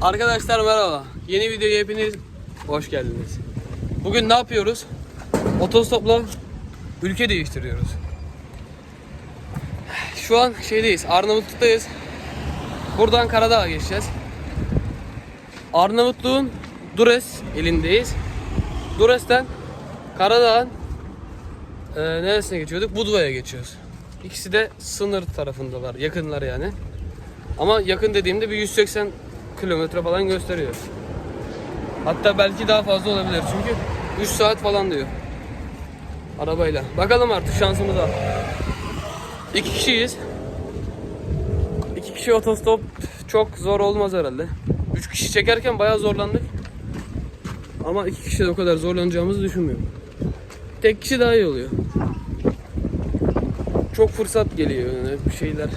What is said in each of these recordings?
Arkadaşlar merhaba. Yeni videoya hepiniz hoş geldiniz. Bugün ne yapıyoruz? Otostopla ülke değiştiriyoruz. Şu an şeydeyiz, Arnavutluk'tayız. Buradan Karadağ'a geçeceğiz. Arnavutluğun Dures ilindeyiz. Dures'ten Karadağ'ın e, neresine geçiyorduk? Budva'ya geçiyoruz. İkisi de sınır tarafındalar, yakınlar yani. Ama yakın dediğimde bir 180 kilometre falan gösteriyor. Hatta belki daha fazla olabilir çünkü 3 saat falan diyor. Arabayla. Bakalım artık şansımıza. İki kişiyiz. İki kişi otostop çok zor olmaz herhalde. Üç kişi çekerken bayağı zorlandık. Ama iki kişi de o kadar zorlanacağımızı düşünmüyorum. Tek kişi daha iyi oluyor. Çok fırsat geliyor yani bir şeyler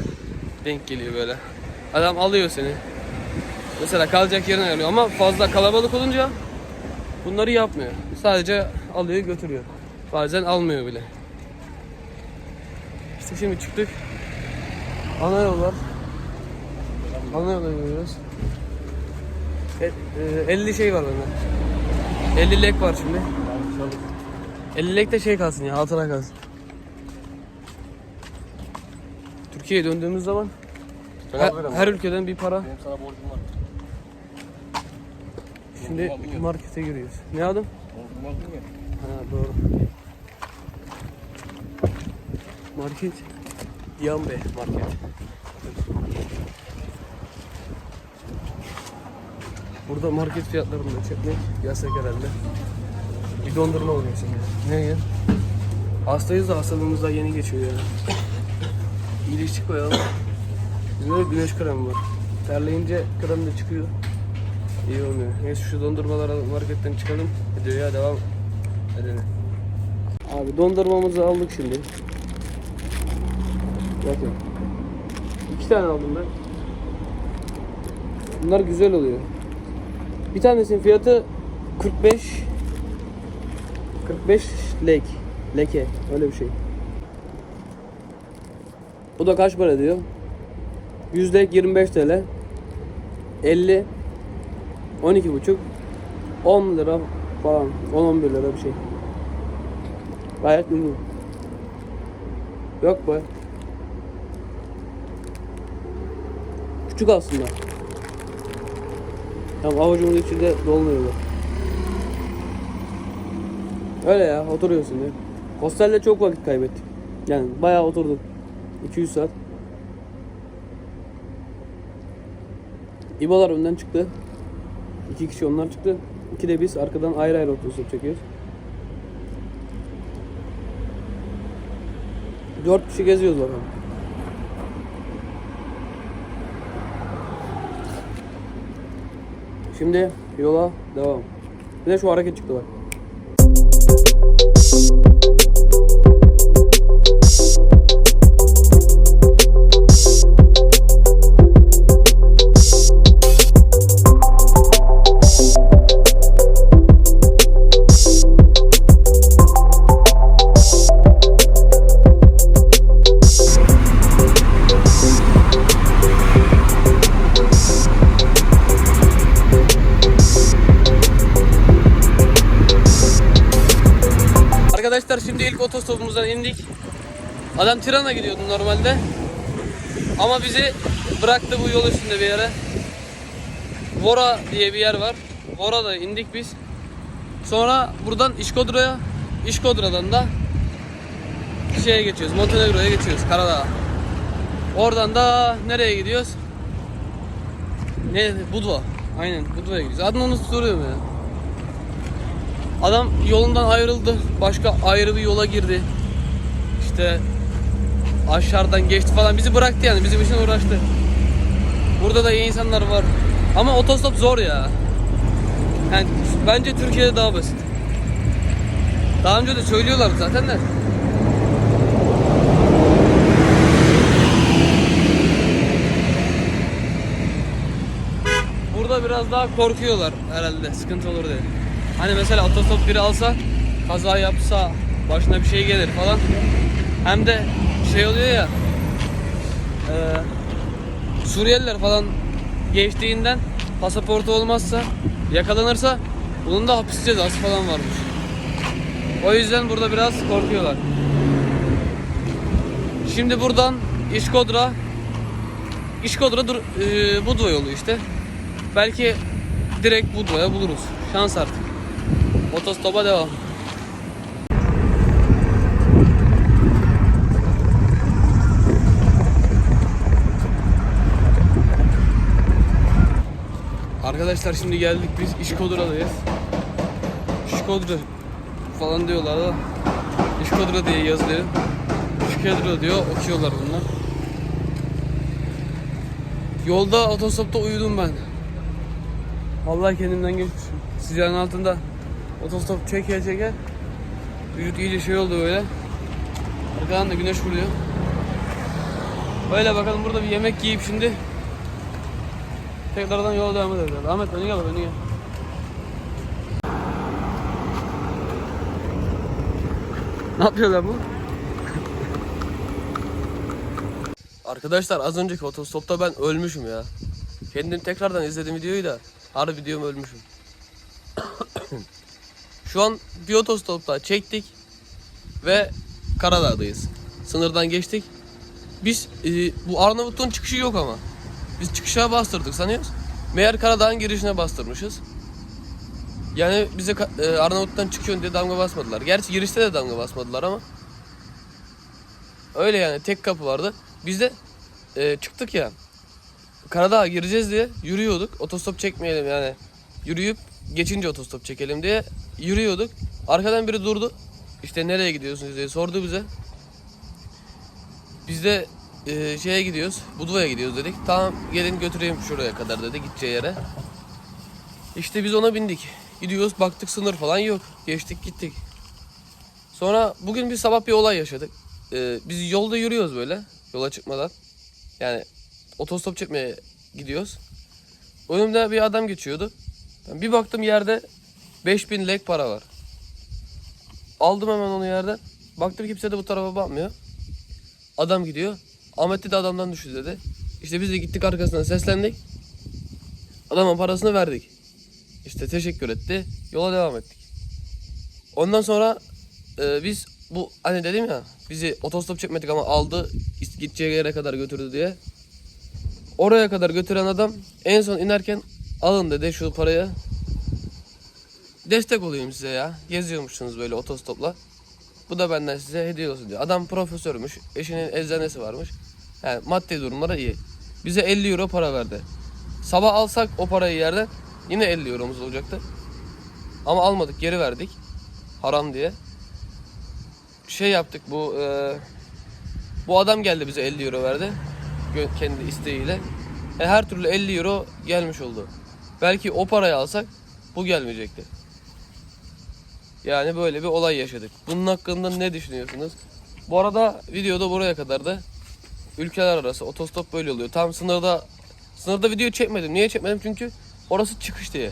denk geliyor böyle. Adam alıyor seni. Mesela kalacak yerini ayarlıyor ama fazla kalabalık olunca bunları yapmıyor. Sadece alıyor götürüyor. Bazen almıyor bile. İşte şimdi çıktık. Ana yol var. Ana yola gidiyoruz. E, e, 50 şey var bende. 50 lek var şimdi. 50 lek de şey kalsın ya hatıra kalsın. Türkiye'ye döndüğümüz zaman her, her ülkeden bir para. Benim sana borcum var. Şimdi markete giriyoruz. Ne mi? Ha doğru. Market. Yanbe market. Burada market fiyatlarını da çekmek yasak herhalde. Bir dondurma oluyor şimdi. Ne ya? Hastayız da hastalığımız daha yeni geçiyor yani. İyileştik bayağı. Bizim de güneş kremi var. Terleyince krem de çıkıyor. İyi olmuyor. Neyse şu dondurmaları marketten çıkalım. Videoya devam edelim. Abi dondurmamızı aldık şimdi. Bakın. İki tane aldım ben. Bunlar güzel oluyor. Bir tanesinin fiyatı 45 45 lek. Leke. Öyle bir şey. Bu da kaç para diyor? 100 lek 25 TL. 50 12 buçuk 10 lira falan 10-11 lira bir şey. Gayet uygun. Yok be. Küçük aslında. Tam avucumun içinde dolmuyor bu. Öyle ya oturuyorsun ya. Hostelde çok vakit kaybettik. Yani bayağı oturduk. 200 saat. İbolar önden çıktı. İki kişi onlar çıktı. İki de biz arkadan ayrı ayrı otostop çekiyoruz. Dört kişi geziyoruz bakalım. Şimdi yola devam. Bir de şu hareket çıktı bak. Arkadaşlar şimdi ilk otostopumuzdan indik. Adam Tiran'a gidiyordu normalde. Ama bizi bıraktı bu yol üstünde bir yere. Vora diye bir yer var. Vora'da indik biz. Sonra buradan İşkodra'ya, İşkodra'dan da şeye geçiyoruz. Montenegro'ya geçiyoruz. Karadağ'a. Oradan da nereye gidiyoruz? Ne? Budva. Aynen Budva'ya gidiyoruz. Adını unutuyorum ya. Adam yolundan ayrıldı. Başka ayrı bir yola girdi. İşte aşağıdan geçti falan. Bizi bıraktı yani. Bizim için uğraştı. Burada da iyi insanlar var. Ama otostop zor ya. Yani bence Türkiye'de daha basit. Daha önce de söylüyorlar zaten de. Burada biraz daha korkuyorlar herhalde. Sıkıntı olur diye. Hani mesela otostop biri alsa kaza yapsa başına bir şey gelir falan. Hem de şey oluyor ya e, Suriyeliler falan geçtiğinden pasaportu olmazsa yakalanırsa bunun da hapis cezası falan varmış. O yüzden burada biraz korkuyorlar. Şimdi buradan İşkodra İşkodra dur, e, Budva yolu işte. Belki direkt Budva'ya buluruz. Şans artık. Otostopa devam. Arkadaşlar şimdi geldik biz İşkodra'dayız. İşkodra falan diyorlar da İşkodra diye yazılıyor. İşkodra diyor okuyorlar bunlar. Yolda otostopta uyudum ben. Vallahi kendimden geçmişim. Sıcağın altında otostop çeke çeke vücut iyice şey oldu böyle. Arkadan da güneş vuruyor. Böyle bakalım burada bir yemek yiyip şimdi tekrardan yola devam edeceğiz. Ahmet önü gel önü gel. Ne yapıyorlar bu? Arkadaşlar az önceki otostopta ben ölmüşüm ya. Kendim tekrardan izledim videoyu da harbi videom ölmüşüm. Şu an bir otostopta çektik ve Karadağ'dayız. Sınırdan geçtik. Biz e, bu Arnavutluğun çıkışı yok ama. Biz çıkışa bastırdık sanıyoruz. Meğer Karadağ'ın girişine bastırmışız. Yani bize e, Arnavut'tan çıkıyorsun diye damga basmadılar. Gerçi girişte de damga basmadılar ama. Öyle yani tek kapı vardı. Biz de e, çıktık ya. Karadağ'a gireceğiz diye yürüyorduk. Otostop çekmeyelim yani. Yürüyüp geçince otostop çekelim diye yürüyorduk. Arkadan biri durdu. İşte nereye gidiyorsunuz diye sordu bize. Biz de e, şeye gidiyoruz. Budva'ya gidiyoruz dedik. Tamam gelin götüreyim şuraya kadar dedi gideceği yere. İşte biz ona bindik. Gidiyoruz baktık sınır falan yok. Geçtik gittik. Sonra bugün bir sabah bir olay yaşadık. Ee, biz yolda yürüyoruz böyle yola çıkmadan. Yani otostop çekmeye gidiyoruz. Önümde bir adam geçiyordu. Ben bir baktım yerde 5000 lek para var. Aldım hemen onu yerden. Baktım kimse de bu tarafa bakmıyor. Adam gidiyor. Ahmet de adamdan düştü dedi. İşte biz de gittik arkasından seslendik. Adama parasını verdik. İşte teşekkür etti. Yola devam ettik. Ondan sonra e, biz bu hani dedim ya bizi otostop çekmedik ama aldı gideceği yere kadar götürdü diye. Oraya kadar götüren adam en son inerken alın dedi şu parayı. Destek olayım size ya. Geziyormuşsunuz böyle otostopla. Bu da benden size hediye olsun diyor. Adam profesörmüş. Eşinin eczanesi varmış. Yani maddi durumları iyi. Bize 50 euro para verdi. Sabah alsak o parayı yerden yine 50 euromuz olacaktı. Ama almadık geri verdik. Haram diye. Şey yaptık bu e, bu adam geldi bize 50 euro verdi. Kendi isteğiyle. E, her türlü 50 euro gelmiş oldu. Belki o parayı alsak bu gelmeyecekti. Yani böyle bir olay yaşadık. Bunun hakkında ne düşünüyorsunuz? Bu arada videoda buraya kadar da ülkeler arası otostop böyle oluyor. Tam sınırda sınırda video çekmedim. Niye çekmedim? Çünkü orası çıkış diye.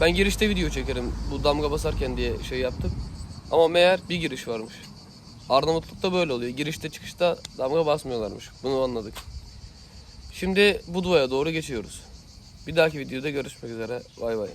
Ben girişte video çekerim bu damga basarken diye şey yaptım. Ama meğer bir giriş varmış. Arnavutluk'ta böyle oluyor. Girişte çıkışta damga basmıyorlarmış. Bunu anladık. Şimdi Budva'ya doğru geçiyoruz. Bir dahaki videoda görüşmek üzere. Bay bay.